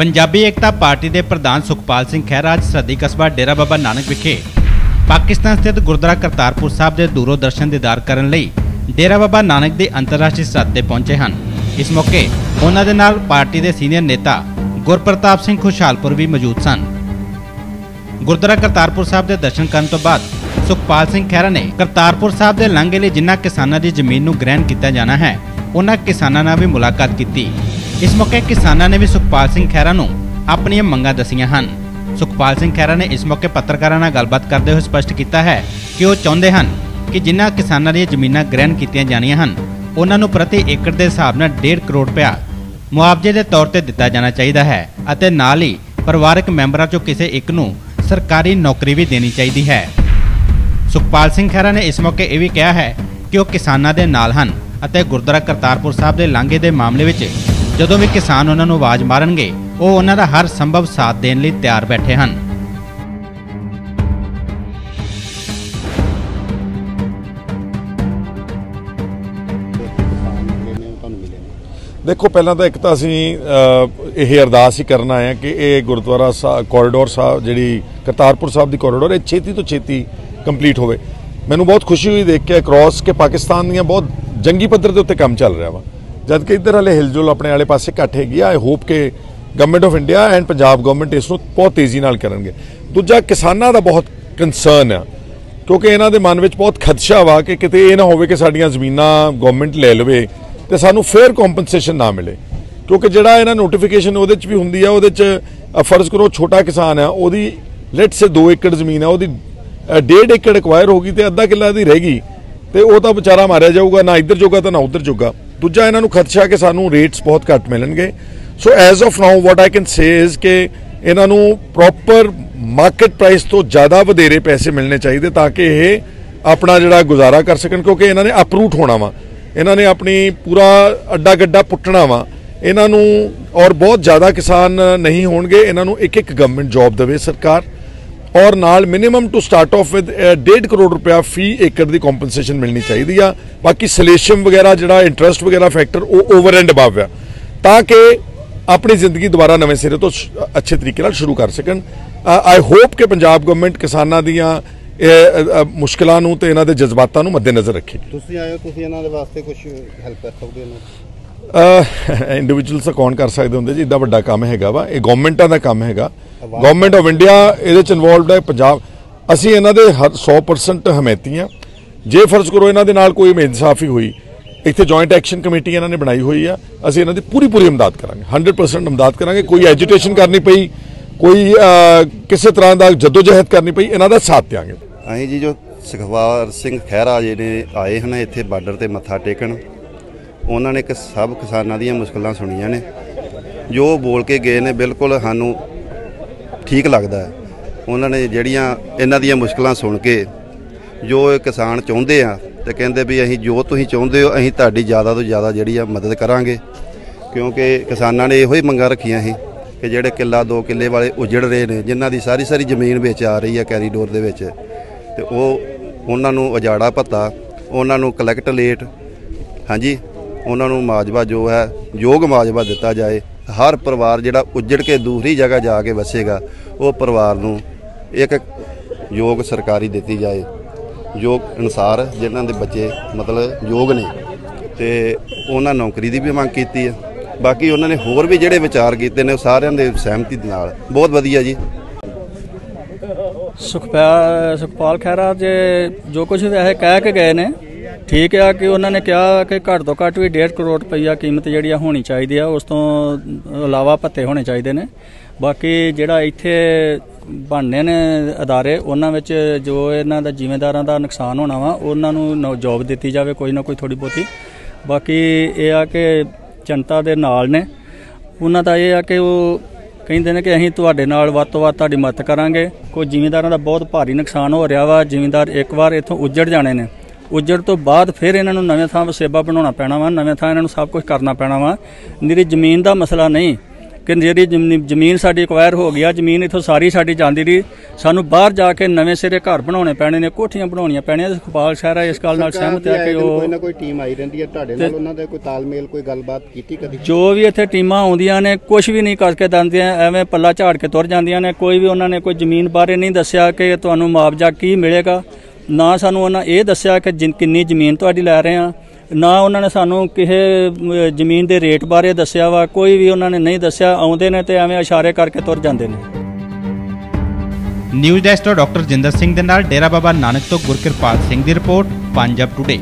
ਪੰਜਾਬੀ ਏਕਤਾ party ਦੇ ਪ੍ਰਧਾਨ ਸੁਖਪਾਲ ਸਿੰਘ ਖਹਿਰਾ ਅੱਜ ਸਰਦੀ ਕਸਬਾ ਡੇਰਾ ਬਾਬਾ ਨਾਨਕ ਵਿਖੇ ਪਾਕਿਸਤਾਨ ਸਥਿਤ ਗੁਰਦੁਆਰਾ ਕਰਤਾਰਪੁਰ ਸਾਹਿਬ ਦੇ ਦੂਰੋਂ ਦਰਸ਼ਨ ਦੀਦਾਰ ਕਰਨ ਲਈ ਡੇਰਾ ਬਾਬਾ ਨਾਨਕ ਦੇ ਅੰਤਰਰਾਸ਼ਟਰੀ ਸਰਹੱਦ ਤੇ ਪਹੁੰਚੇ ਹਨ। ਇਸ ਮੌਕੇ ਉਹਨਾਂ ਦੇ ਨਾਲ ਪਾਰਟੀ ਦੇ ਸੀਨੀਅਰ ਨੇਤਾ ਗੁਰਪ੍ਰਤਾਪ ਸਿੰਘ ਖੁਸ਼ਹਾਲਪੁਰ ਵੀ ਮੌਜੂਦ ਸਨ। ਗੁਰਦੁਆਰਾ ਕਰਤਾਰਪੁਰ ਸਾਹਿਬ ਦੇ ਦਰਸ਼ਨ ਕਰਨ ਤੋਂ ਬਾਅਦ ਸੁਖਪਾਲ ਸਿੰਘ ਖਹਿਰਾ ਨੇ ਕਰਤਾਰਪੁਰ ਸਾਹਿਬ ਦੇ ਲਾਂਘੇ ਲਈ ਜਿਨ੍ਹਾਂ ਕਿਸਾਨਾਂ ਦੀ ਜ਼ਮੀਨ ਨੂੰ ਗ੍ਰਹਿਣ ਕੀਤਾ ਜਾਣਾ ਹੈ, ਉਹਨਾਂ ਕਿਸਾਨਾਂ ਨਾਲ ਵੀ ਮੁਲਾਕਾਤ ਕੀਤੀ। ਇਸ ਮੌਕੇ ਕਿਸਾਨਾਂ ਨੇ ਵੀ ਸੁਖਪਾਲ ਸਿੰਘ ਖਹਿਰਾ ਨੂੰ ਆਪਣੀਆਂ ਮੰਗਾਂ ਦਸੀਆਂ ਹਨ। ਸੁਖਪਾਲ ਸਿੰਘ ਖਹਿਰਾ ਨੇ ਇਸ ਮੌਕੇ ਪੱਤਰਕਾਰਾਂ ਨਾਲ ਗੱਲਬਾਤ ਕਰਦੇ ਹੋਏ ਸਪਸ਼ਟ ਕੀਤਾ ਹੈ ਕਿ ਉਹ ਚਾਹੁੰਦੇ ਹਨ ਕਿ ਜਿਨ੍ਹਾਂ ਕਿਸਾਨਾਂ ਦੀਆਂ ਜ਼ਮੀਨਾਂ ਗ੍ਰਹਿਣ ਕੀਤੀਆਂ ਜਾਣੀਆਂ ਹਨ, ਉਹਨਾਂ ਨੂੰ ਪ੍ਰਤੀ ਏਕੜ ਦੇ ਹਿਸਾਬ ਨਾਲ 1.5 ਕਰੋੜ ਰੁਪਇਆ ਮੁਆਵਜ਼ੇ ਦੇ ਤੌਰ ਤੇ ਦਿੱਤਾ ਜਾਣਾ ਚਾਹੀਦਾ ਹੈ ਅਤੇ ਨਾਲ ਹੀ ਪਰਿਵਾਰਕ ਮੈਂਬਰਾਂ ਚੋਂ ਕਿਸੇ ਇੱਕ ਨੂੰ ਸਰਕਾਰੀ ਨੌਕਰੀ ਵੀ ਦੇਣੀ ਚਾਹੀਦੀ ਹੈ। ਸੁਖਪਾਲ ਸਿੰਘ ਖਹਿਰਾ ਨੇ ਇਸ ਮੌਕੇ ਇਹ ਵੀ ਕਿਹਾ ਹੈ ਕਿ ਉਹ ਕਿਸਾਨਾਂ ਦੇ ਨਾਲ ਹਨ ਅਤੇ ਗੁਰਦੁਆਰਾ ਕਰਤਾਰਪੁਰ ਸਾਹਿਬ ਦੇ ਲਾਂਘੇ ਦੇ ਮਾਮਲੇ ਵਿੱਚ ਜਦੋਂ ਵੀ ਕਿਸਾਨ ਉਹਨਾਂ ਨੂੰ ਆਵਾਜ਼ ਮਾਰਨਗੇ ਉਹ ਉਹਨਾਂ ਦਾ ਹਰ ਸੰਭਵ ਸਾਥ ਦੇਣ ਲਈ ਤਿਆਰ ਬੈਠੇ ਹਨ। ਦੇਖੋ ਪਹਿਲਾਂ ਤਾਂ ਇੱਕ ਤਾਂ ਅਸੀਂ ਅ, ਇਹ ਅਰਦਾਸ ਹੀ ਕਰਨਾ ਹੈ ਕਿ ਇਹ ਗੁਰਦੁਆਰਾ ਸਾਹਿਬ ਕੋਰੀਡੋਰ ਸਾਹਿਬ ਜਿਹੜੀ ਕਰਤਾਰਪੁਰ ਸਾਹਿਬ ਦੀ ਕੋਰੀਡੋਰ ਇਹ ਛੇਤੀ ਤੋਂ ਛੇਤੀ ਕੰਪਲੀਟ ਹੋਵੇ। ਮੈਨੂੰ ਬਹੁਤ ਖੁਸ਼ੀ ਹੋਈ ਦੇਖ ਕੇ ਅਕ੍ਰੋਸ ਕੇ ਪਾਕਿਸਤਾਨ ਦੀਆਂ ਬਹੁਤ ਜੰਗੀ ਪੱਧਰ ਦੇ ਉੱਤੇ ਕੰਮ ਚੱਲ ਰਿਹਾ ਵਾ। ਜਦ ਕਿ ਇੱਧਰ ਵਾਲੇ ਹਿਲਜੁਲ ਆਪਣੇ ਵਾਲੇ ਪਾਸੇ ਘੱਟ ਹੈਗੀ ਆ। ਆਈ ਹੋਪ ਕਿ government of India and Punjab government ਇਸ ਨੂੰ ਬਹੁਤ ਤੇਜ਼ੀ ਨਾਲ ਕਰਨਗੇ। ਦੂਜਾ ਕਿਸਾਨਾਂ ਦਾ ਬਹੁਤ ਕੰਸਰਨ ਆ। ਕਿਉਂਕਿ ਇਹਨਾਂ ਦੇ ਮਨ ਵਿੱਚ ਬਹੁਤ ਖਦਸ਼ਾ ਵਾ ਕਿ ਕਿਤੇ ਇਹ ਨਾ ਹੋਵੇ ਕਿ ਸਾਡੀਆਂ ਜ਼ਮੀਨਾਂ ਗਵਰਨਮੈਂਟ ਲੈ ਲਵੇ ਤੇ ਸਾਨੂੰ ਫੇਅਰ ਕੰਪਨਸੇਸ਼ਨ ਨਾ ਮਿਲੇ। ਕਿਉਂਕਿ ਜਿਹੜਾ ਇਹਨਾਂ ਨੋਟੀਫਿਕੇਸ਼ਨ ਉਹਦੇ ਚ ਵੀ ਹੁੰਦੀ ਆ ਉਹਦੇ ਚ ਫਰਜ਼ ਕਰੋ ਛੋਟਾ ਕਿਸਾਨ ਆ ਉਹਦੀ ਲੈਟ ਸੇ 2 ਏਕੜ ਜ਼ਮੀਨ ਆ ਉਹਦੀ ਅ, ਡੇਢ ਏਕੜ ਐਕਵਾਇਰ ਹੋ ਗਈ ਤੇ ਅੱਧਾ ਕਿੱਲਾ ਦੀ ਰਹਿ ਗਈ ਤੇ ਉਹ ਤਾਂ ਵਿਚਾਰਾ ਮਾਰਿਆ ਜਾਊਗਾ ਨਾ ਇੱਧਰ ਜੋਗਾ ਤਾਂ ਨਾ ਉੱਧਰ ਜੋਗਾ। ਦੂਜਾ ਇਹਨਾਂ ਨੂੰ ਖਦਸ਼ਾ ਕਿ ਸਾਨੂੰ ਰੇਟਸ ਬਹੁਤ ਘੱਟ ਮਿਲਣਗੇ। So as of now what I can say is ਕਿ ਇਹਨਾਂ ਨੂੰ ਪ੍ਰੋਪਰ ਮਾਰਕੀਟ ਪ੍ਰਾਈਸ ਤੋਂ ਜ਼ਿਆਦਾ ਵਧੇਰੇ ਪੈਸੇ ਮਿਲਣੇ ਚਾਹੀਦੇ ਤਾਂ ਕਿ ਇਹ ਆਪਣਾ ਜਿਹੜਾ ਗੁਜ਼ਾਰਾ ਕਰ ਸਕਣ, ਕਿਉਂਕਿ ਇਹਨਾਂ ਨੇ ਅਪਰੂਟ ਹੋਣਾ ਵਾ। ਇਹਨਾਂ ਨੇ ਆਪਣੀ ਪੂਰਾ ਅੱਡਾ ਗੱਡਾ ਪੁੱਟਣਾ ਵਾ। ਇਹਨਾਂ ਨੂੰ ਔਰ ਬਹੁਤ ਜ਼ਿਆਦਾ ਕਿਸਾਨ ਨਹੀਂ ਹੋਣਗੇ। ਇਹਨਾਂ ਨੂੰ ਇੱਕ ਇੱਕ ਗਵਰਨਮੈਂਟ ਜੌਬ ਦੇਵੇ ਸਰਕਾਰ। ਔਰ ਨਾਲ minimum to start off with 1.5 crore ਰੁਪਇਆ ਫੀ ਏਕੜ ਦੀ ਕੰਪਨਸੇਸ਼ਨ ਮਿਲਣੀ ਚਾਹੀਦੀ ਆ। ਬਾਕੀ ਸਲੇਸ਼ਮ ਵਗੈਰਾ ਜਿਹੜਾ ਇੰਟਰਸਟ ਵਗੈਰਾ ਫੈਕਟਰ ਉਹ ਓਵਰ ਐਂਡ ਅਬਵ ਆ। ਤਾਂ ਕਿ ਆਪਣੀ ਜ਼ਿੰਦਗੀ ਦੁਬਾਰਾ ਨਵੇਂ ਸਿਰੇ ਤੋਂ ਅੱਛੇ ਤਰੀਕੇ ਨਾਲ ਸ਼ੁਰੂ ਕਰ ਸਕਣ। ਆਈ ਹੋਪ ਕਿ ਪੰਜਾਬ ਗਵਰਨਮੈਂਟ ਕਿਸਾਨਾਂ ਦੀਆਂ ਮੁਸ਼ਕਲਾਂ ਨੂੰ ਤੇ ਇਹਨਾਂ ਦੇ ਜਜ਼ਬਾਤਾਂ ਨੂੰ ਮੱਦੇਨਜ਼ਰ ਰੱਖੇ। ਤੁਸੀਂ ਆਏ ਤੁਸੀਂ ਇਹਨਾਂ ਦੇ ਵਾਸਤੇ ਕੁਝ ਹੈਲਪ ਕਰ ਸਕਦੇ ਹੋ ਇੰਡੀਵਿਜੂਅਲਸ ਕੌਣ ਕਰ ਸਕਦੇ ਹੁੰਦੇ ਜੀ? ਏਡਾ ਵੱਡਾ ਕੰਮ ਹੈਗਾ ਵਾ। ਇਹ ਗਵਰਨਮੈਂਟਾਂ ਦਾ ਕੰਮ ਹੈਗਾ। ਗਵਰਨਮੈਂਟ ਆਫ ਇੰਡੀਆ ਇਹਦੇ ਚ ਇਨਵੋਲਵਡ ਹੈ ਪੰਜਾਬ। ਅਸੀਂ ਇਹਨਾਂ ਦੇ ਹਰ 100% ਹਮਾਇਤੀ ਹਾਂ। ਜੇ ਫਰਜ਼ ਕਰੋ ਇਹਨਾਂ ਦੇ ਨਾਲ ਕੋਈ ਇਨਸਾਫੀ ਹੋਈ, ਇੱਥੇ ਜੁਆਇੰਟ ਐਕਸ਼ਨ ਕਮੇਟੀ ਇਹਨਾਂ ਨੇ ਬਣਾਈ ਹੋਈ ਆ, ਅਸੀਂ ਇਹਨਾਂ ਦੀ ਪੂਰੀ ਪੂਰੀ ਇਮਦਾਦ ਕਰਾਂਗੇ 100% ਇਮਦਾਦ ਕਰਾਂਗੇ। ਕੋਈ ਐਜੀਟੇਸ਼ਨ ਕਰਨੀ ਪਈ, ਕੋਈ ਕਿਸੇ ਤਰ੍ਹਾਂ ਦਾ ਜਦੋਜਹਿਦ ਕਰਨੀ ਪਈ, ਇਹਨਾਂ ਦਾ ਸਾਥ ਦਿਆਂਗੇ। ਅਸੀਂ ਜੀ ਜੋ ਸੁਖਵਾਰ ਸਿੰਘ ਖਹਿਰਾ ਜੀ ਨੇ ਆਏ ਹਨ, ਇੱਥੇ ਬਾਰਡਰ ਤੇ ਮੱਥਾ ਟੇਕਣ, ਉਹਨਾਂ ਨੇ ਕਿ ਸਭ ਕਿਸਾਨਾਂ ਦੀਆਂ ਮੁਸ਼ਕਲਾਂ ਸੁਣੀਆਂ ਨੇ। ਜੋ ਬੋਲ ਕੇ ਗਏ ਨੇ, ਬਿਲਕੁਲ ਸਾਨੂੰ ਠੀਕ ਲੱਗਦਾ ਹੈ। ਉਹਨਾਂ ਨੇ ਜਿਹੜੀਆਂ ਇਹਨਾਂ ਦੀਆਂ ਮੁਸ਼ਕਲਾਂ ਸੁਣ ਕੇ ਜੋ ਇਹ ਕਿਸਾਨ ਚਾਹੁੰਦੇ ਆ ਤੇ ਕਹਿੰਦੇ ਵੀ ਅਸੀਂ ਜੋ ਤੁਸੀਂ ਚਾਹੁੰਦੇ ਹੋ, ਅਸੀਂ ਤੁਹਾਡੀ ਜ਼ਿਆਦਾ ਤੋਂ ਜ਼ਿਆਦਾ ਜਿਹੜੀ ਆ ਮਦਦ ਕਰਾਂਗੇ। ਕਿਉਂਕਿ ਕਿਸਾਨਾਂ ਨੇ ਇਹੋ ਹੀ ਮੰਗਾਂ ਰੱਖੀਆਂ ਸੀ ਕਿ ਜਿਹੜੇ ਕਿੱਲਾ ਦੋ ਕਿੱਲੇ ਵਾਲੇ ਉਜੜ ਰਹੇ ਨੇ, ਜਿਨ੍ਹਾਂ ਦੀ ਸਾਰੀ ਸਾਰੀ ਜ਼ਮੀਨ ਵਿੱਚ ਆ ਰਹੀ ਹੈ ਕੈਰੀਡੋਰ ਦੇ ਵਿੱਚ। ਤੇ ਉਹ ਉਹਨਾਂ ਨੂੰ ਉਜਾੜਾ ਭੱਤਾ, ਉਹਨਾਂ ਨੂੰ ਕਲੈਕਟ ਲੇਟ ਹਾਂਜੀ, ਉਹਨਾਂ ਨੂੰ ਮਾਜਵਾ ਜੋ ਹੈ, ਯੋਗ ਮਾਜਵਾ ਦਿੱਤਾ ਜਾਏ। ਹਰ ਪਰਿਵਾਰ ਜਿਹੜਾ ਉੱਜੜ ਕੇ ਦੂਸਰੀ ਜਗ੍ਹਾ ਜਾ ਕੇ ਵਸੇਗਾ, ਉਹ ਪਰਿਵਾਰ ਨੂੰ ਇੱਕ ਯੋਗ ਸਰਕਾਰੀ ਦਿੱਤੀ ਜਾਏ। ਯੋਗ ਅਨੁਸਾਰ ਜਿਨ੍ਹਾਂ ਦੇ ਬੱਚੇ ਮਤਲਬ ਯੋਗ ਨੇ ਤੇ ਉਹਨਾਂ ਨੌਕਰੀ ਦੀ ਵੀ ਮੰਗ ਕੀਤੀ ਹੈ। ਬਾਕੀ ਉਹਨਾਂ ਨੇ ਹੋਰ ਵੀ ਜਿਹੜੇ ਵਿਚਾਰ ਕੀਤੇ ਨੇ, ਉਹ ਸਾਰਿਆਂ ਦੇ ਸਹਿਮਤੀ ਦੇ ਨਾਲ। ਬਹੁਤ ਵਧੀਆ ਜੀ। ਸੁਖਪਾਲ ਸੁਖਪਾਲ ਖਹਿਰਾ, ਜੇ ਜੋ ਕੁਝ ਵੈਸੇ ਕਹਿ ਕੇ ਗਏ ਨੇ ਠੀਕ ਆ ਕਿ ਉਹਨਾਂ ਨੇ ਕਿਹਾ ਕਿ ਘੱਟ ਤੋਂ ਘੱਟ ਵੀ 1.5 ਕਰੋੜ ਰੁਪਈਆ ਕੀਮਤ ਜਿਹੜੀ ਆ ਹੋਣੀ ਚਾਹੀਦੀ ਆ, ਉਸ ਤੋਂ ਇਲਾਵਾ ਭੱਤੇ ਹੋਣੇ ਚਾਹੀਦੇ ਨੇ। ਬਾਕੀ ਜਿਹੜਾ ਇੱਥੇ ਬਣਨੇ ਨੇ ਅਦਾਰੇ, ਉਹਨਾਂ ਵਿੱਚ ਜੋ ਇਹਨਾਂ ਦਾ ਜ਼ਿਮੀਂਦਾਰਾਂ ਦਾ ਨੁਕਸਾਨ ਹੋਣਾ ਵਾ, ਉਹਨਾਂ ਨੂੰ ਜੌਬ ਦਿੱਤੀ ਜਾਵੇ ਕੋਈ ਨਾ ਕੋਈ ਥੋੜੀ ਬਹੁਤੀ। ਬਾਕੀ ਇਹ ਆ ਕਿ ਜਨਤਾ ਦੇ ਨਾਲ ਨੇ। ਉਹਨਾਂ ਦਾ ਇਹ ਆ ਕਿ ਉਹ ਕਹਿੰਦੇ ਨੇ ਕਿ ਅਸੀਂ ਤੁਹਾਡੇ ਨਾਲ ਵੱਧ ਤੋਂ ਵੱਧ ਤੁਹਾਡੀ ਮਦਦ ਕਰਾਂਗੇ। ਕੋਈ ਜ਼ਿਮੀਂਦਾਰਾਂ ਦਾ ਬਹੁਤ ਭਾਰੀ ਨੁਕਸਾਨ ਹੋ ਰਿਹਾ ਵਾ, ਜ਼ਿਮੀਂਦਾਰ ਇੱਕ ਵਾਰ ਇੱਥੋਂ ਉੱਜੜ ਜਾਣੇ ਨੇ। ਉੱਜੜ ਤੋਂ ਬਾਅਦ ਫਿਰ ਇਹਨਾਂ ਨੂੰ ਨਵੇਂ ਥਾਂ ਵਸੇਬਾ ਬਣਾਉਣਾ ਪੈਣਾ ਵਾ ਨਵੇਂ ਥਾਂ ਇਹਨਾਂ ਨੂੰ ਸਭ ਕੁਝ ਕਰਨਾ ਪੈਣਾ ਵਾ। ਨਿਰੀ ਜ਼ਮੀਨ ਦਾ ਮਸਲਾ ਨਹੀਂ ਕਿ ਜਿਹੜੀ ਜ਼ਮੀਨ- ਜ਼ਮੀਨ ਸਾਡੀ ਐਕਵਾਇਰ ਹੋ ਗਿਆ ਜ਼ਮੀਨ ਇਥੋਂ ਸਾਰੀ ਸਾਡੀ ਜਾਂਦੀ ਰਹੀ। ਸਾਨੂੰ ਬਾਹਰ ਜਾ ਕੇ ਨਵੇਂ ਸਿਰੇ ਘਰ ਬਣਾਉਣੇ ਪੈਣੇ ਨੇ ਕੋਠੀਆਂ ਬਣਾਉਣੀਆਂ ਪੈਣੀਆਂ ਸੁਖਪਾਲ ਸ਼ਹਿਰਾ ਇਸ ਗੱਲ ਨਾਲ ਸਹਿਮਤ ਹੈ ਕਿ ਕੋਈ ਨਾ ਉਹ ਕੋਈ ਟੀਮ ਆਈ ਰਹਿੰਦੀ ਹੈ ਤੁਹਾਡੇ ਨਾਲ ਉਹਨਾਂ ਦਾ ਕੋਈ ਤਾਲਮੇਲ ਕੋਈ ਗੱਲਬਾਤ ਕੀਤੀ ਕਦੀ? ਜੋ ਵੀ ਇੱਥੇ ਟੀਮਾਂ ਆਉਂਦੀਆਂ ਨੇ ਕੁਝ ਵੀ ਨਹੀਂ ਕਰਕੇ ਦਿੰਦੀਆਂ ਐਵੇਂ ਪੱਲਾ ਝਾੜ ਕੇ ਤੁਰ ਜਾਂਦੀਆਂ ਨੇ। ਕੋਈ ਵੀ ਉਹਨਾਂ ਨੇ ਕੋਈ ਜ਼ਮੀਨ ਬਾਰੇ ਨਹੀਂ ਦੱਸਿਆ ਕਿ ਤੁਹਾਨੂੰ ਮੁਆਵਜ਼ਾ ਕੀ ਮਿਲੇਗਾ। ਨਾ ਸਾਨੂੰ ਉਹਨਾਂ ਇਹ ਦੱਸਿਆ ਕਿ ਜਿਨ- ਕਿੰਨੀ ਜ਼ਮੀਨ ਤੁਹਾਡੀ ਲੈ ਰਹੇ ਆ, ਨਾ ਉਹਨਾਂ ਨੇ ਸਾਨੂੰ ਕਿਸੇ ਜ਼ਮੀਨ ਦੇ ਰੇਟ ਬਾਰੇ ਦੱਸਿਆ ਵਾ, ਕੋਈ ਵੀ ਉਹਨਾਂ ਨੇ ਨਹੀਂ ਦੱਸਿਆ, ਆਉਂਦੇ ਨੇ ਤੇ ਐਵੇਂ ਇਸ਼ਾਰੇ ਕਰਕੇ ਤੁਰ ਜਾਂਦੇ ਨੇ। ਨਿਊਜ਼ ਡੈਸਕ ਤੋਂ ਡਾਕਟਰ ਜਿੰਦਰ ਸਿੰਘ ਦੇ ਨਾਲ, ਡੇਰਾ ਬਾਬਾ ਨਾਨਕ ਤੋਂ ਗੁਰਕਿਰਪਾਲ ਸਿੰਘ ਦੀ ਰਿਪੋਰਟ, ਪੰਜਾਬ ਟੁਡੇ